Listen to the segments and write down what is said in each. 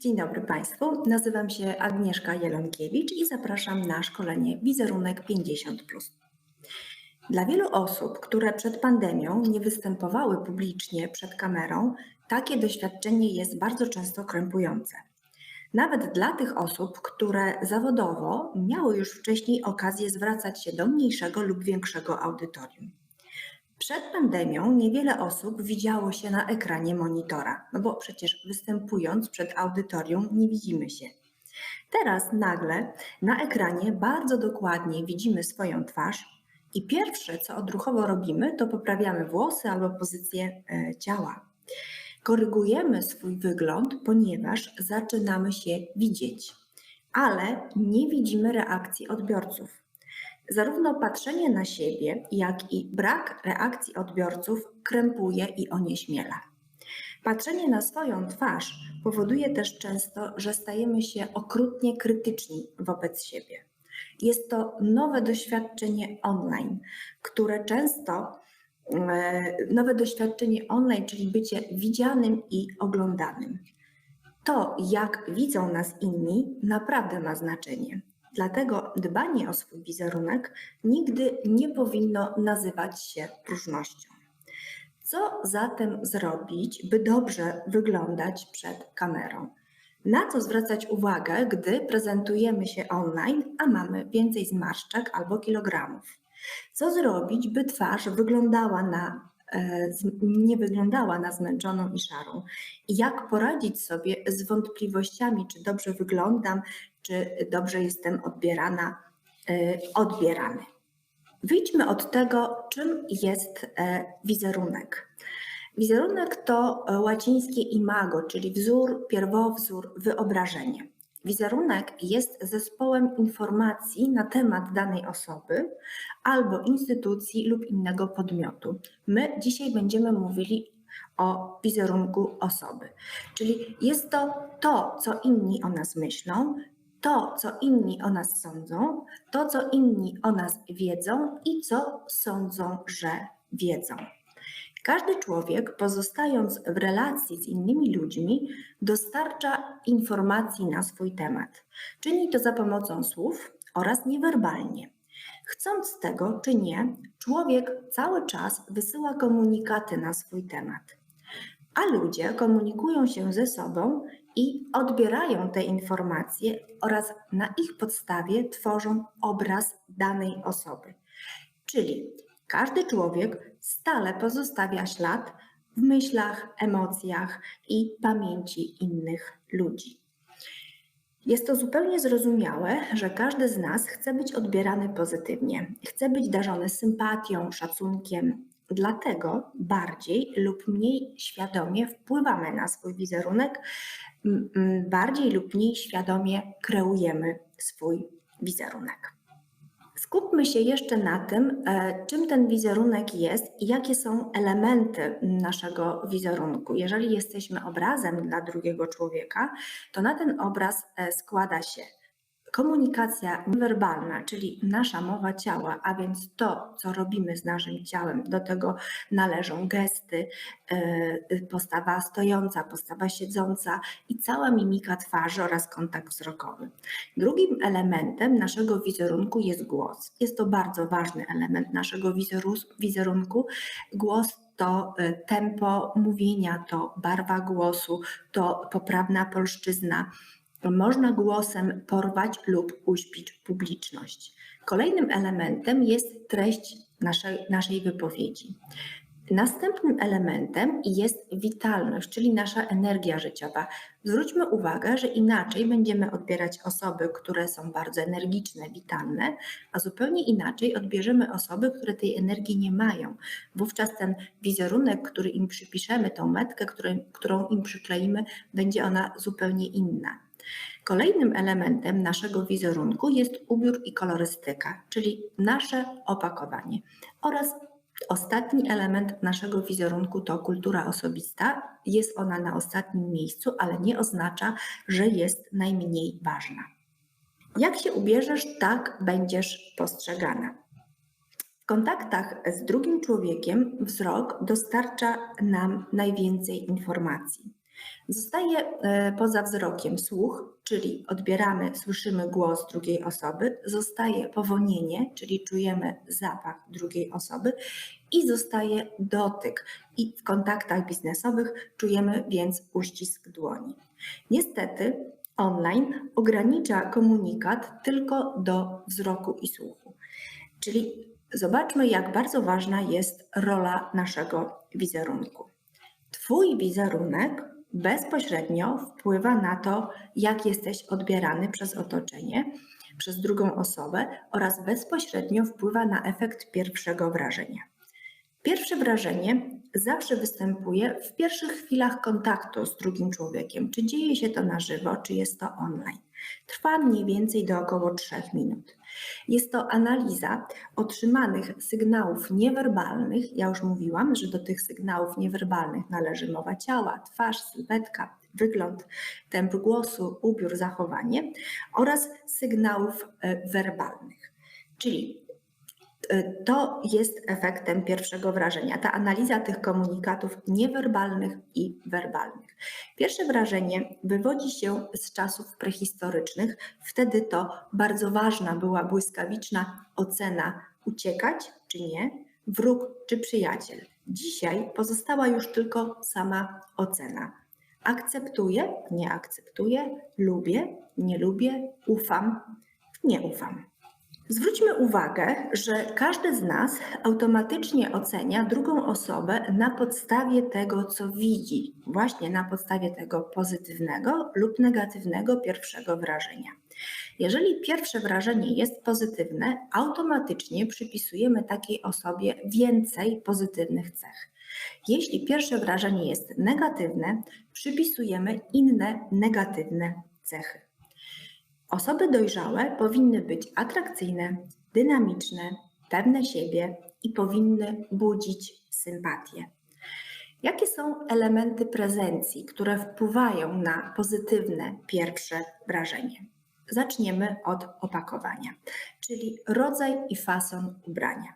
Dzień dobry Państwu, nazywam się Agnieszka Jelonkiewicz i zapraszam na szkolenie Wizerunek 50. Dla wielu osób, które przed pandemią nie występowały publicznie przed kamerą, takie doświadczenie jest bardzo często krępujące. Nawet dla tych osób, które zawodowo miały już wcześniej okazję zwracać się do mniejszego lub większego audytorium. Przed pandemią niewiele osób widziało się na ekranie monitora, no bo przecież występując przed audytorium nie widzimy się. Teraz nagle na ekranie bardzo dokładnie widzimy swoją twarz i pierwsze, co odruchowo robimy, to poprawiamy włosy albo pozycję e, ciała. Korygujemy swój wygląd, ponieważ zaczynamy się widzieć, ale nie widzimy reakcji odbiorców. Zarówno patrzenie na siebie, jak i brak reakcji odbiorców krępuje i onieśmiela. Patrzenie na swoją twarz powoduje też często, że stajemy się okrutnie krytyczni wobec siebie. Jest to nowe doświadczenie online, które często, e, nowe doświadczenie online, czyli bycie widzianym i oglądanym. To, jak widzą nas inni, naprawdę ma znaczenie. Dlatego dbanie o swój wizerunek nigdy nie powinno nazywać się próżnością. Co zatem zrobić, by dobrze wyglądać przed kamerą? Na co zwracać uwagę, gdy prezentujemy się online, a mamy więcej zmarszczek albo kilogramów? Co zrobić, by twarz wyglądała na, e, nie wyglądała na zmęczoną i szarą? I jak poradzić sobie z wątpliwościami, czy dobrze wyglądam, czy dobrze jestem odbierana, e, odbierany? Wyjdźmy od tego, czym jest e, wizerunek. Wizerunek to e, łacińskie imago, czyli wzór, pierwowzór, wyobrażenie. Wizerunek jest zespołem informacji na temat danej osoby albo instytucji lub innego podmiotu. My dzisiaj będziemy mówili o wizerunku osoby, czyli jest to to, co inni o nas myślą, to, co inni o nas sądzą, to, co inni o nas wiedzą i co sądzą, że wiedzą. Każdy człowiek, pozostając w relacji z innymi ludźmi, dostarcza informacji na swój temat. Czyni to za pomocą słów oraz niewerbalnie. Chcąc tego czy nie, człowiek cały czas wysyła komunikaty na swój temat. A ludzie komunikują się ze sobą i odbierają te informacje oraz na ich podstawie tworzą obraz danej osoby. Czyli każdy człowiek stale pozostawia ślad w myślach, emocjach i pamięci innych ludzi. Jest to zupełnie zrozumiałe, że każdy z nas chce być odbierany pozytywnie, chce być darzony sympatią, szacunkiem. Dlatego bardziej lub mniej świadomie wpływamy na swój wizerunek, bardziej lub mniej świadomie kreujemy swój wizerunek. Skupmy się jeszcze na tym, e, czym ten wizerunek jest i jakie są elementy naszego wizerunku. Jeżeli jesteśmy obrazem dla drugiego człowieka, to na ten obraz e, składa się komunikacja niewerbalna, czyli nasza mowa ciała, a więc to, co robimy z naszym ciałem. Do tego należą gesty, e, postawa stojąca, postawa siedząca i cała mimika twarzy oraz kontakt wzrokowy. Drugim elementem naszego wizerunku jest głos. Jest to bardzo ważny element naszego wizeru- wizerunku. Głos to e, tempo mówienia, to barwa głosu, to poprawna polszczyzna. Można głosem porwać lub uśpić publiczność. Kolejnym elementem jest treść naszej, naszej wypowiedzi. Następnym elementem jest witalność, czyli nasza energia życiowa. Zwróćmy uwagę, że inaczej będziemy odbierać osoby, które są bardzo energiczne, witalne, a zupełnie inaczej odbierzemy osoby, które tej energii nie mają. Wówczas ten wizerunek, który im przypiszemy, tą metkę, którą im przykleimy, będzie ona zupełnie inna. Kolejnym elementem naszego wizerunku jest ubiór i kolorystyka, czyli nasze opakowanie. Oraz ostatni element naszego wizerunku to kultura osobista. Jest ona na ostatnim miejscu, ale nie oznacza, że jest najmniej ważna. Jak się ubierzesz, tak będziesz postrzegana. W kontaktach z drugim człowiekiem wzrok dostarcza nam najwięcej informacji. Zostaje e, poza wzrokiem słuch, czyli odbieramy, słyszymy głos drugiej osoby, zostaje powonienie, czyli czujemy zapach drugiej osoby i zostaje dotyk. I w kontaktach biznesowych czujemy więc uścisk dłoni. Niestety online ogranicza komunikat tylko do wzroku i słuchu. Czyli zobaczmy, jak bardzo ważna jest rola naszego wizerunku. Twój wizerunek bezpośrednio wpływa na to, jak jesteś odbierany przez otoczenie, przez drugą osobę oraz bezpośrednio wpływa na efekt pierwszego wrażenia. Pierwsze wrażenie zawsze występuje w pierwszych chwilach kontaktu z drugim człowiekiem. Czy dzieje się to na żywo, czy jest to online. Trwa mniej więcej do około 3 minut. Jest to analiza otrzymanych sygnałów niewerbalnych. Ja już mówiłam, że do tych sygnałów niewerbalnych należy mowa ciała, twarz, sylwetka, wygląd, temp głosu, ubiór, zachowanie oraz sygnałów e, werbalnych. Czyli to jest efektem pierwszego wrażenia, ta analiza tych komunikatów niewerbalnych i werbalnych. Pierwsze wrażenie wywodzi się z czasów prehistorycznych. Wtedy to bardzo ważna była błyskawiczna ocena uciekać czy nie, wróg czy przyjaciel. Dzisiaj pozostała już tylko sama ocena. Akceptuję, nie akceptuję, lubię, nie lubię, ufam, nie ufam. Zwróćmy uwagę, że każdy z nas automatycznie ocenia drugą osobę na podstawie tego, co widzi, właśnie na podstawie tego pozytywnego lub negatywnego pierwszego wrażenia. Jeżeli pierwsze wrażenie jest pozytywne, automatycznie przypisujemy takiej osobie więcej pozytywnych cech. Jeśli pierwsze wrażenie jest negatywne, przypisujemy inne negatywne cechy. Osoby dojrzałe powinny być atrakcyjne, dynamiczne, pewne siebie i powinny budzić sympatię. Jakie są elementy prezencji, które wpływają na pozytywne pierwsze wrażenie? Zaczniemy od opakowania, czyli rodzaj i fason ubrania.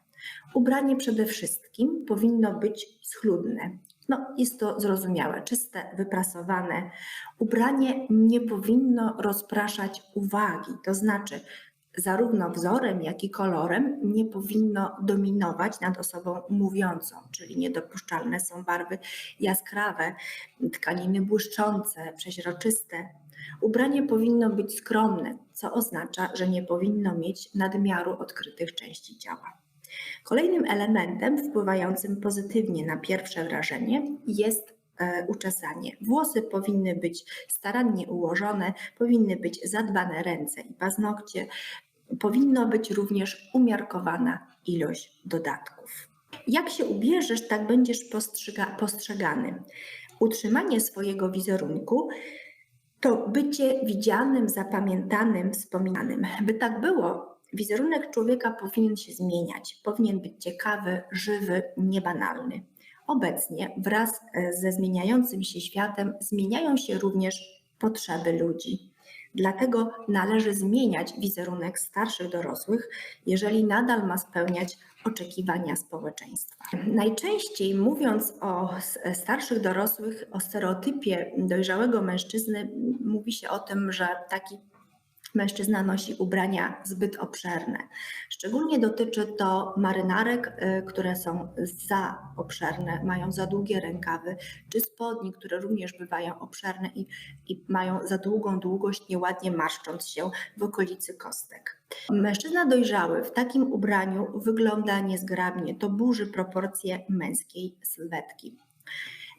Ubranie przede wszystkim powinno być schludne, no, jest to zrozumiałe, czyste, wyprasowane. Ubranie nie powinno rozpraszać uwagi, to znaczy zarówno wzorem, jak i kolorem nie powinno dominować nad osobą mówiącą, czyli niedopuszczalne są barwy jaskrawe, tkaniny błyszczące, przeźroczyste. Ubranie powinno być skromne, co oznacza, że nie powinno mieć nadmiaru odkrytych części ciała. Kolejnym elementem wpływającym pozytywnie na pierwsze wrażenie jest e, uczesanie. Włosy powinny być starannie ułożone, powinny być zadbane ręce i paznokcie, powinno być również umiarkowana ilość dodatków. Jak się ubierzesz, tak będziesz postrzegany. Utrzymanie swojego wizerunku to bycie widzianym, zapamiętanym, wspominanym. By tak było, Wizerunek człowieka powinien się zmieniać, powinien być ciekawy, żywy, niebanalny. Obecnie wraz e, ze zmieniającym się światem zmieniają się również potrzeby ludzi. Dlatego należy zmieniać wizerunek starszych dorosłych, jeżeli nadal ma spełniać oczekiwania społeczeństwa. Najczęściej mówiąc o starszych dorosłych, o stereotypie dojrzałego mężczyzny, mówi się o tym, że taki mężczyzna nosi ubrania zbyt obszerne. Szczególnie dotyczy to marynarek, y, które są za obszerne, mają za długie rękawy, czy spodni, które również bywają obszerne i, i mają za długą długość, nieładnie marszcząc się w okolicy kostek. Mężczyzna dojrzały w takim ubraniu wygląda niezgrabnie, to burzy proporcje męskiej sylwetki.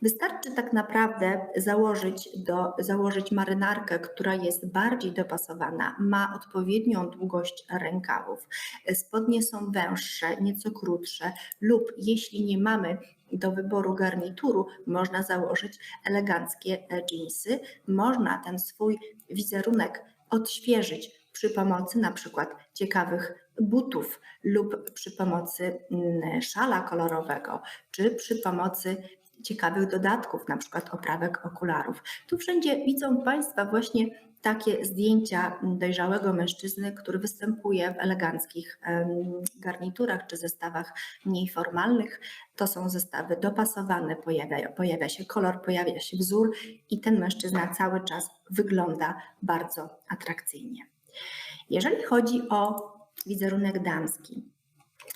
Wystarczy tak naprawdę założyć, do, założyć marynarkę, która jest bardziej dopasowana, ma odpowiednią długość rękawów. Spodnie są węższe, nieco krótsze, lub jeśli nie mamy do wyboru garnituru, można założyć eleganckie dżinsy. Można ten swój wizerunek odświeżyć przy pomocy na przykład ciekawych butów lub przy pomocy mm, szala kolorowego, czy przy pomocy ciekawych dodatków, na przykład oprawek okularów. Tu wszędzie widzą Państwa właśnie takie zdjęcia dojrzałego mężczyzny, który występuje w eleganckich garniturach czy zestawach mniej formalnych. To są zestawy dopasowane, pojawia, pojawia się kolor, pojawia się wzór i ten mężczyzna cały czas wygląda bardzo atrakcyjnie. Jeżeli chodzi o wizerunek damski,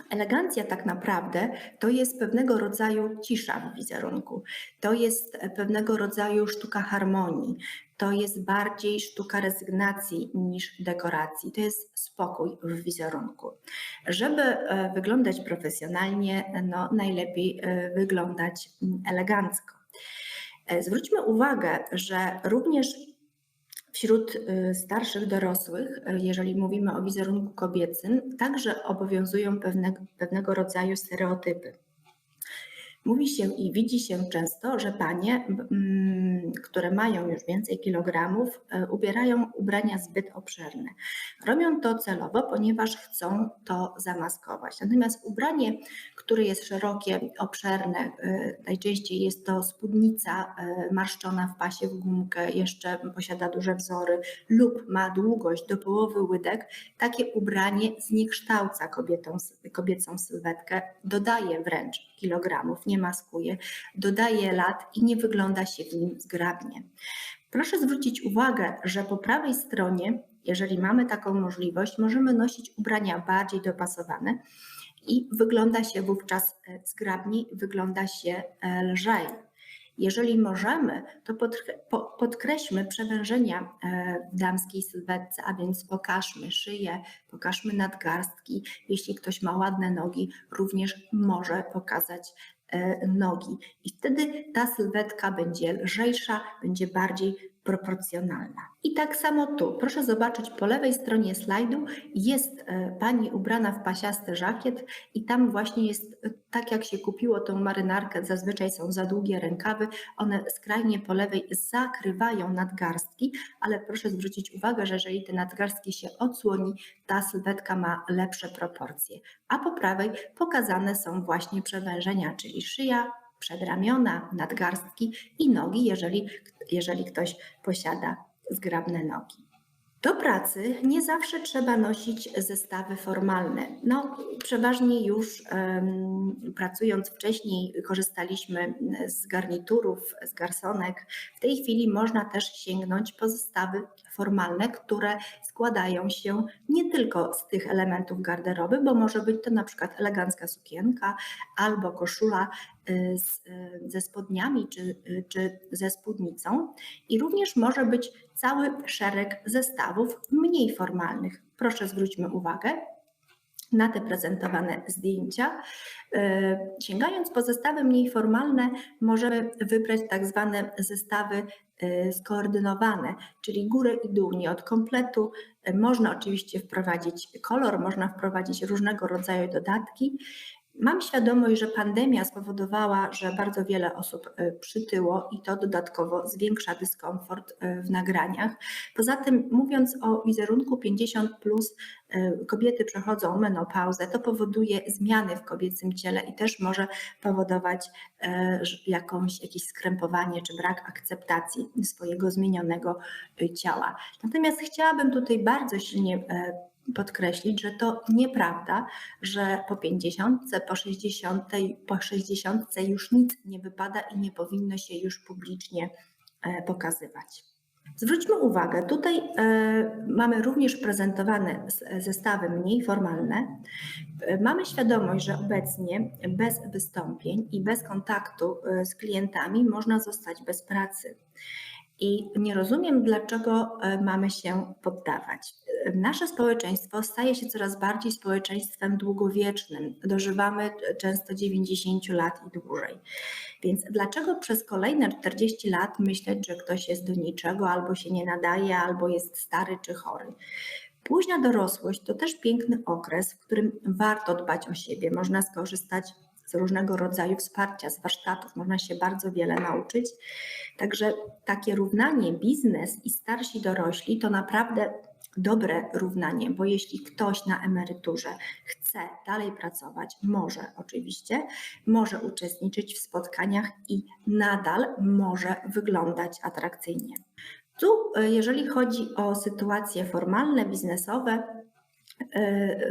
Elegancja tak naprawdę to jest pewnego rodzaju cisza w wizerunku. To jest pewnego rodzaju sztuka harmonii. To jest bardziej sztuka rezygnacji niż dekoracji. To jest spokój w wizerunku. Żeby e, wyglądać profesjonalnie, no najlepiej e, wyglądać mm, elegancko. E, zwróćmy uwagę, że również Wśród y, starszych dorosłych, y, jeżeli mówimy o wizerunku kobiecym, także obowiązują pewne, pewnego rodzaju stereotypy. Mówi się i widzi się często, że panie, mm, które mają już więcej kilogramów, e, ubierają ubrania zbyt obszerne. Robią to celowo, ponieważ chcą to zamaskować. Natomiast ubranie, które jest szerokie, obszerne, e, najczęściej jest to spódnica e, marszczona w pasie w gumkę, jeszcze posiada duże wzory lub ma długość do połowy łydek, takie ubranie zniekształca kobietą, kobiecą sylwetkę, dodaje wręcz kilogramów, nie maskuje, dodaje lat i nie wygląda się w nim zgrabnie. Proszę zwrócić uwagę, że po prawej stronie, jeżeli mamy taką możliwość, możemy nosić ubrania bardziej dopasowane i wygląda się wówczas e, zgrabniej, wygląda się e, lżej. Jeżeli możemy, to podkreślmy przewężenia e, w damskiej sylwetce, a więc pokażmy szyję, pokażmy nadgarstki. Jeśli ktoś ma ładne nogi, również może pokazać E, nogi. I wtedy ta sylwetka będzie lżejsza, będzie bardziej proporcjonalna. I tak samo tu, proszę zobaczyć po lewej stronie slajdu jest e, pani ubrana w pasiasty żakiet i tam właśnie jest, e, tak jak się kupiło tą marynarkę, zazwyczaj są za długie rękawy, one skrajnie po lewej zakrywają nadgarstki, ale proszę zwrócić uwagę, że jeżeli te nadgarstki się odsłoni, ta sylwetka ma lepsze proporcje. A po prawej pokazane są właśnie przewężenia, czyli szyja, przedramiona, nadgarstki i nogi, jeżeli, jeżeli ktoś posiada zgrabne nogi. Do pracy nie zawsze trzeba nosić zestawy formalne. No, przeważnie już um, pracując wcześniej korzystaliśmy z garniturów, z garsonek. W tej chwili można też sięgnąć po zestawy formalne, które składają się nie tylko z tych elementów garderoby, bo może być to na przykład elegancka sukienka albo koszula z, ze spodniami czy, czy ze spódnicą i również może być cały szereg zestawów mniej formalnych. Proszę zwróćmy uwagę, na te prezentowane zdjęcia. Sięgając po zestawy mniej formalne, możemy wybrać tak zwane zestawy Y, skoordynowane, czyli górę i dół, nie od kompletu. Y, można oczywiście wprowadzić kolor, można wprowadzić różnego rodzaju dodatki. Mam świadomość, że pandemia spowodowała, że bardzo wiele osób e, przytyło i to dodatkowo zwiększa dyskomfort e, w nagraniach. Poza tym, mówiąc o wizerunku 50, plus, e, kobiety przechodzą menopauzę, to powoduje zmiany w kobiecym ciele i też może powodować jakąś, jakieś skrępowanie czy brak akceptacji swojego zmienionego ciała. Natomiast chciałabym tutaj bardzo silnie podkreślić, że to nieprawda, że po 50, po 60, po 60 już nic nie wypada i nie powinno się już publicznie e, pokazywać. Zwróćmy uwagę, tutaj e, mamy również prezentowane zestawy mniej formalne. E, mamy świadomość, że obecnie bez wystąpień i bez kontaktu z klientami można zostać bez pracy. I nie rozumiem, dlaczego mamy się poddawać. Nasze społeczeństwo staje się coraz bardziej społeczeństwem długowiecznym. Dożywamy często 90 lat i dłużej. Więc dlaczego przez kolejne 40 lat myśleć, że ktoś jest do niczego, albo się nie nadaje, albo jest stary czy chory? Późna dorosłość to też piękny okres, w którym warto dbać o siebie. Można skorzystać z różnego rodzaju wsparcia, z warsztatów, można się bardzo wiele nauczyć. Także takie równanie biznes i starsi dorośli to naprawdę dobre równanie, bo jeśli ktoś na emeryturze chce dalej pracować, może oczywiście, może uczestniczyć w spotkaniach i nadal może wyglądać atrakcyjnie. Tu, e, jeżeli chodzi o sytuacje formalne, biznesowe,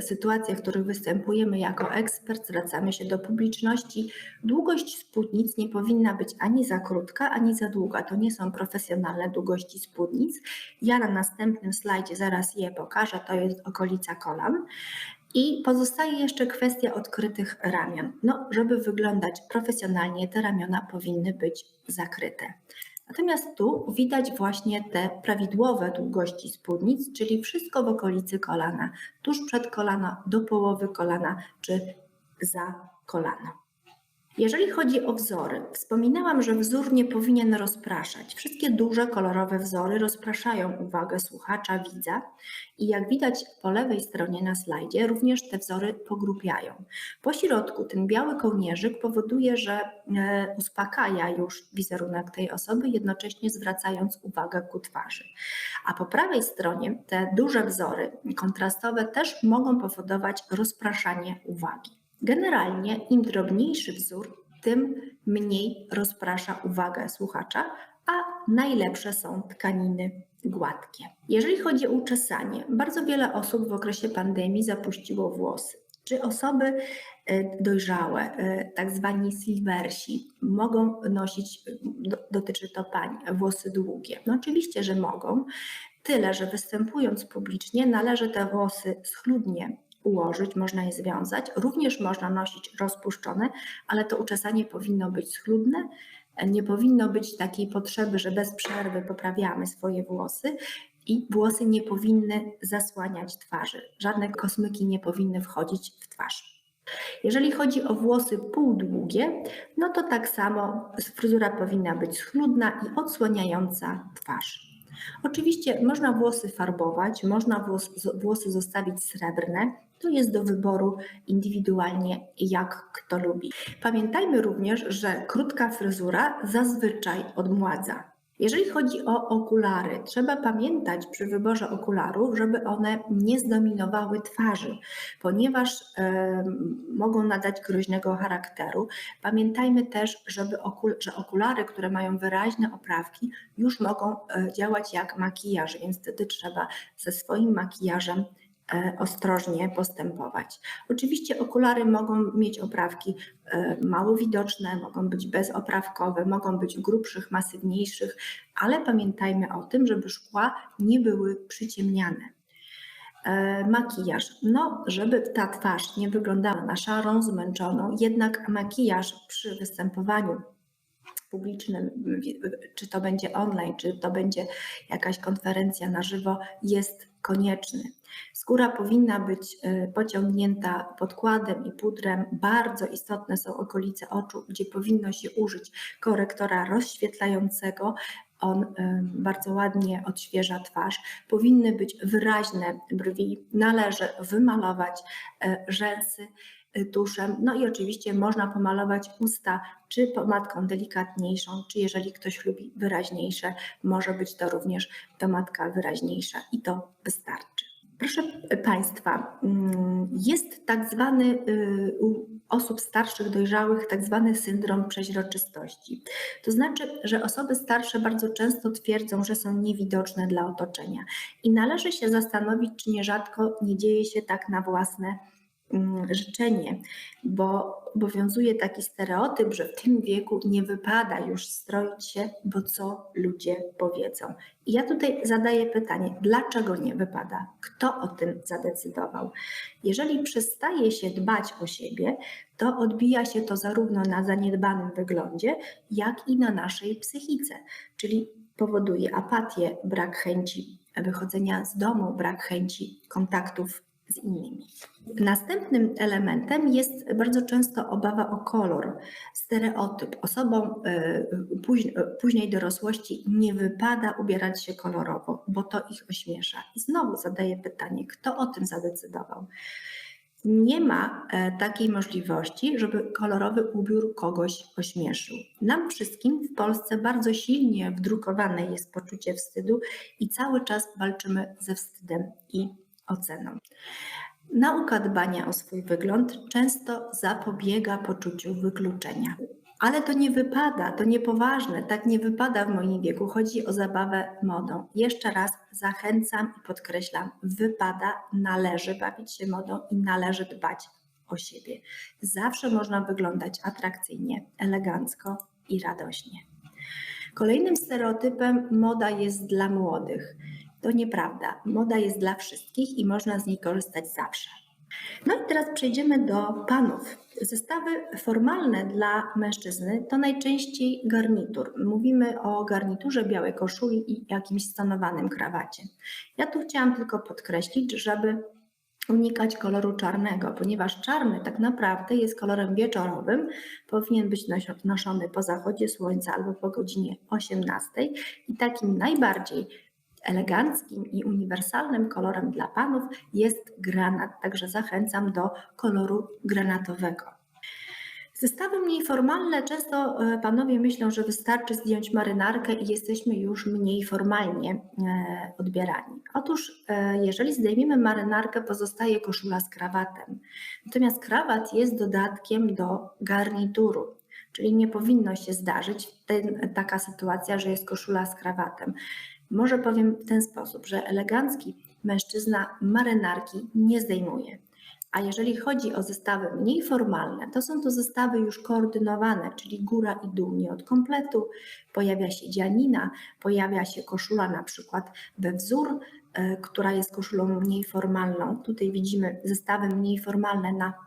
sytuacje, w których występujemy jako ekspert, zwracamy się do publiczności, długość spódnic nie powinna być ani za krótka, ani za długa. To nie są profesjonalne długości spódnic. Ja na następnym slajdzie zaraz je pokażę, to jest okolica kolan. I pozostaje jeszcze kwestia odkrytych ramion. No, żeby wyglądać profesjonalnie, te ramiona powinny być zakryte. Natomiast tu widać właśnie te prawidłowe długości spódnic, czyli wszystko w okolicy kolana, tuż przed kolana, do połowy kolana czy za kolano. Jeżeli chodzi o wzory, wspominałam, że wzór nie powinien rozpraszać. Wszystkie duże, kolorowe wzory rozpraszają uwagę słuchacza, widza i jak widać po lewej stronie na slajdzie, również te wzory pogrupiają. Po środku ten biały kołnierzyk powoduje, że e, uspokaja już wizerunek tej osoby, jednocześnie zwracając uwagę ku twarzy. A po prawej stronie te duże wzory kontrastowe też mogą powodować rozpraszanie uwagi. Generalnie im drobniejszy wzór, tym mniej rozprasza uwagę słuchacza, a najlepsze są tkaniny gładkie. Jeżeli chodzi o uczesanie, bardzo wiele osób w okresie pandemii zapuściło włosy. Czy osoby e, dojrzałe, e, tak zwani silversi, mogą nosić, dotyczy to pań, włosy długie? No oczywiście, że mogą, tyle, że występując publicznie należy te włosy schludnie ułożyć, można je związać. Również można nosić rozpuszczone, ale to uczesanie powinno być schludne. Nie powinno być takiej potrzeby, że bez przerwy poprawiamy swoje włosy i włosy nie powinny zasłaniać twarzy. Żadne kosmyki nie powinny wchodzić w twarz. Jeżeli chodzi o włosy półdługie, no to tak samo fryzura powinna być schludna i odsłaniająca twarz. Oczywiście można włosy farbować, można włosy zostawić srebrne, to jest do wyboru indywidualnie, jak kto lubi. Pamiętajmy również, że krótka fryzura zazwyczaj odmładza. Jeżeli chodzi o okulary, trzeba pamiętać przy wyborze okularów, żeby one nie zdominowały twarzy, ponieważ e, mogą nadać groźnego charakteru. Pamiętajmy też, żeby okul że okulary, które mają wyraźne oprawki, już mogą e, działać jak makijaż, więc wtedy trzeba ze swoim makijażem ostrożnie postępować. Oczywiście okulary mogą mieć oprawki e, mało widoczne, mogą być bezoprawkowe, mogą być grubszych, masywniejszych, ale pamiętajmy o tym, żeby szkła nie były przyciemniane. E, makijaż. No, żeby ta twarz nie wyglądała na szarą, zmęczoną, jednak makijaż przy występowaniu publicznym, czy to będzie online, czy to będzie jakaś konferencja na żywo, jest konieczny. Skóra powinna być e, pociągnięta podkładem i pudrem. Bardzo istotne są okolice oczu, gdzie powinno się użyć korektora rozświetlającego. On e, bardzo ładnie odświeża twarz. Powinny być wyraźne brwi. Należy wymalować e, rzęsy tuszem. No i oczywiście można pomalować usta czy pomadką delikatniejszą, czy jeżeli ktoś lubi wyraźniejsze, może być to również pomadka wyraźniejsza i to wystarczy. Proszę Państwa, mm, jest tak zwany y, u osób starszych, dojrzałych, tak zwany syndrom przeźroczystości. To znaczy, że osoby starsze bardzo często twierdzą, że są niewidoczne dla otoczenia i należy się zastanowić, czy nierzadko nie dzieje się tak na własne życzenie, bo obowiązuje taki stereotyp, że w tym wieku nie wypada już stroić się, bo co ludzie powiedzą. I ja tutaj zadaję pytanie, dlaczego nie wypada? Kto o tym zadecydował? Jeżeli przestaje się dbać o siebie, to odbija się to zarówno na zaniedbanym wyglądzie, jak i na naszej psychice, czyli powoduje apatię, brak chęci wychodzenia z domu, brak chęci kontaktów z innymi. Następnym elementem jest bardzo często obawa o kolor, stereotyp. Osobom e, późnej dorosłości nie wypada ubierać się kolorowo, bo to ich ośmiesza. I znowu zadaję pytanie, kto o tym zadecydował? Nie ma e, takiej możliwości, żeby kolorowy ubiór kogoś ośmieszył. Nam wszystkim w Polsce bardzo silnie wdrukowane jest poczucie wstydu i cały czas walczymy ze wstydem i oceną. Nauka dbania o swój wygląd często zapobiega poczuciu wykluczenia. Ale to nie wypada, to niepoważne, tak nie wypada w moim wieku. Chodzi o zabawę modą. Jeszcze raz zachęcam i podkreślam, wypada, należy bawić się modą i należy dbać o siebie. Zawsze można wyglądać atrakcyjnie, elegancko i radośnie. Kolejnym stereotypem moda jest dla młodych. To nieprawda. Moda jest dla wszystkich i można z niej korzystać zawsze. No i teraz przejdziemy do panów. Zestawy formalne dla mężczyzny to najczęściej garnitur. Mówimy o garniturze białej koszuli i jakimś stonowanym krawacie. Ja tu chciałam tylko podkreślić, żeby unikać koloru czarnego, ponieważ czarny tak naprawdę jest kolorem wieczorowym, powinien być noszony po zachodzie słońca albo po godzinie 18 i takim najbardziej eleganckim i uniwersalnym kolorem dla panów jest granat, także zachęcam do koloru granatowego. Zestawy mniej formalne często e, panowie myślą, że wystarczy zdjąć marynarkę i jesteśmy już mniej formalnie e, odbierani. Otóż, e, jeżeli zdejmiemy marynarkę, pozostaje koszula z krawatem. Natomiast krawat jest dodatkiem do garnituru, czyli nie powinno się zdarzyć ten, taka sytuacja, że jest koszula z krawatem. Może powiem w ten sposób, że elegancki mężczyzna marynarki nie zdejmuje. A jeżeli chodzi o zestawy mniej formalne, to są to zestawy już koordynowane, czyli góra i dół nie od kompletu. Pojawia się dzianina, pojawia się koszula na przykład we wzór, e, która jest koszulą mniej formalną. Tutaj widzimy zestawy mniej formalne na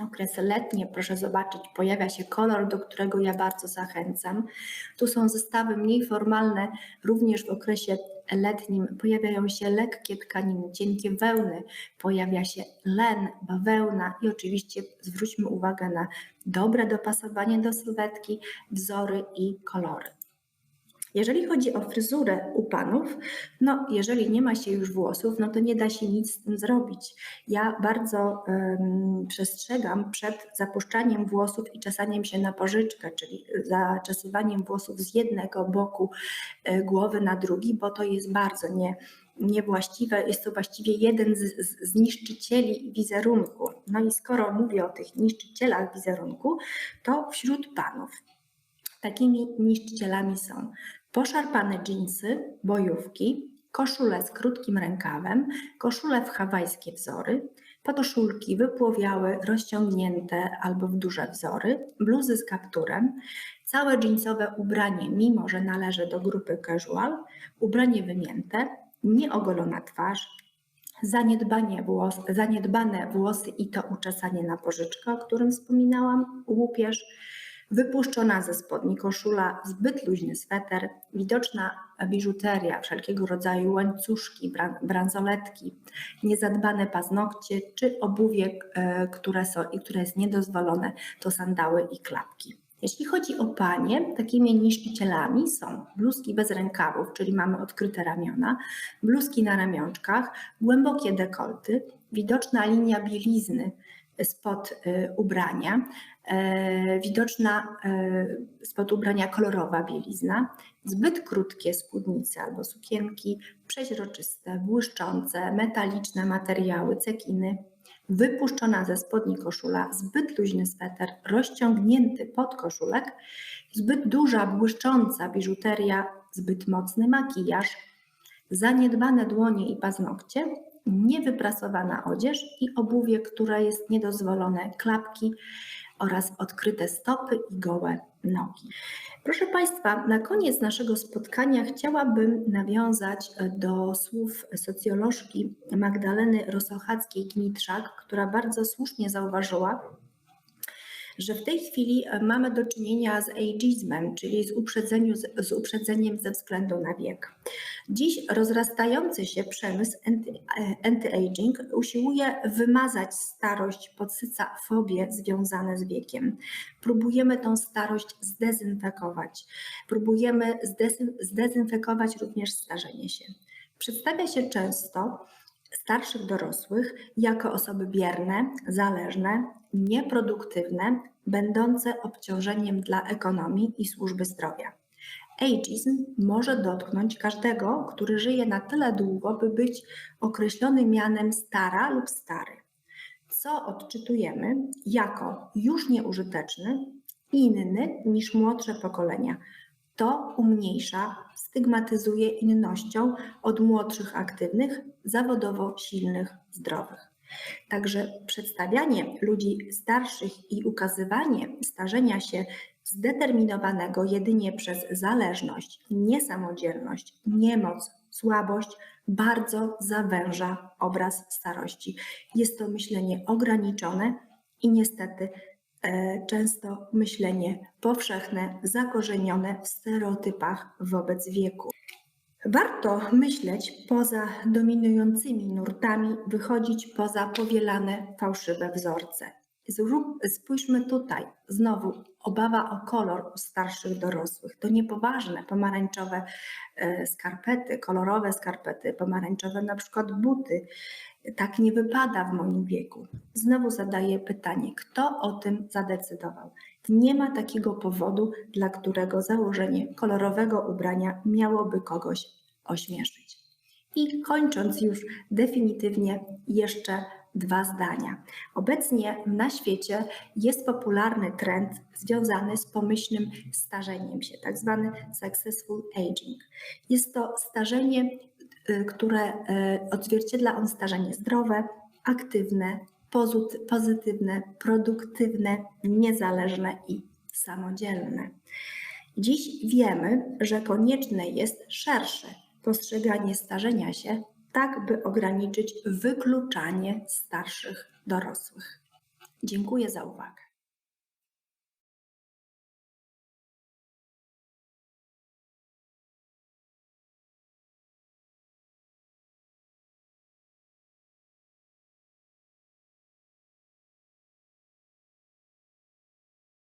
okresy letnie, proszę zobaczyć, pojawia się kolor, do którego ja bardzo zachęcam. Tu są zestawy mniej formalne, również w okresie letnim pojawiają się lekkie tkaniny, cienkie wełny, pojawia się len, bawełna i oczywiście zwróćmy uwagę na dobre dopasowanie do sylwetki, wzory i kolory. Jeżeli chodzi o fryzurę u panów, no jeżeli nie ma się już włosów, no to nie da się nic z tym zrobić. Ja bardzo um, przestrzegam przed zapuszczaniem włosów i czesaniem się na pożyczkę, czyli zaczesywaniem włosów z jednego boku y, głowy na drugi, bo to jest bardzo nie, niewłaściwe. Jest to właściwie jeden z, z, z niszczycieli wizerunku. No i skoro mówię o tych niszczycielach wizerunku, to wśród panów takimi niszczycielami są poszarpane dżinsy, bojówki, koszule z krótkim rękawem, koszule w hawajskie wzory, podoszulki wypłowiałe, rozciągnięte albo w duże wzory, bluzy z kapturem, całe dżinsowe ubranie, mimo że należy do grupy casual, ubranie wymięte, nieogolona twarz, zaniedbanie włos, zaniedbane włosy i to uczesanie na pożyczkę, o którym wspominałam, łupież, wypuszczona ze spodni koszula, zbyt luźny sweter, widoczna biżuteria, wszelkiego rodzaju łańcuszki, bransoletki, niezadbane paznokcie czy obuwie, e, które, są, które jest niedozwolone, to sandały i klapki. Jeśli chodzi o panie, takimi niszczycielami są bluzki bez rękawów, czyli mamy odkryte ramiona, bluzki na ramionczkach, głębokie dekolty, widoczna linia bielizny spod e, ubrania, widoczna e, spod ubrania kolorowa bielizna, zbyt krótkie spódnice albo sukienki, przeźroczyste, błyszczące, metaliczne materiały, cekiny, wypuszczona ze spodni koszula, zbyt luźny sweter, rozciągnięty pod koszulek, zbyt duża, błyszcząca biżuteria, zbyt mocny makijaż, zaniedbane dłonie i paznokcie, niewyprasowana odzież i obuwie, które jest niedozwolone, klapki, oraz odkryte stopy i gołe nogi. Proszę Państwa, na koniec naszego spotkania chciałabym nawiązać do słów socjolożki Magdaleny Rosochackiej-Knitrzak, która bardzo słusznie zauważyła, że w tej chwili e, mamy do czynienia z ageizmem, czyli z, z uprzedzeniem ze względu na wiek. Dziś rozrastający się przemysł e, anti-aging usiłuje wymazać starość, podsyca fobie związane z wiekiem. Próbujemy tą starość zdezynfekować. Próbujemy zdezynfekować również starzenie się. Przedstawia się często starszych dorosłych jako osoby bierne, zależne, nieproduktywne, będące obciążeniem dla ekonomii i służby zdrowia. Ageism może dotknąć każdego, który żyje na tyle długo, by być określony mianem stara lub stary, co odczytujemy jako już nieużyteczny, inny niż młodsze pokolenia. To umniejsza, stygmatyzuje innością od młodszych aktywnych, zawodowo silnych, zdrowych. Także przedstawianie ludzi starszych i ukazywanie starzenia się zdeterminowanego jedynie przez zależność, niesamodzielność, niemoc, słabość bardzo zawęża obraz starości. Jest to myślenie ograniczone i niestety e, często myślenie powszechne, zakorzenione w stereotypach wobec wieku. Warto myśleć poza dominującymi nurtami, wychodzić poza powielane fałszywe wzorce. Zrób, spójrzmy tutaj, znowu obawa o kolor u starszych dorosłych. To niepoważne, pomarańczowe e, skarpety, kolorowe skarpety, pomarańczowe na przykład buty. Tak nie wypada w moim wieku. Znowu zadaję pytanie, kto o tym zadecydował? Nie ma takiego powodu, dla którego założenie kolorowego ubrania miałoby kogoś ośmieszyć. I kończąc już definitywnie jeszcze dwa zdania. Obecnie na świecie jest popularny trend związany z pomyślnym starzeniem się, tak zwany successful aging. Jest to starzenie, y, które y, odzwierciedla on starzenie zdrowe, aktywne, pozytywne, produktywne, niezależne i samodzielne. Dziś wiemy, że konieczne jest szersze postrzeganie starzenia się, tak by ograniczyć wykluczanie starszych dorosłych. Dziękuję za uwagę.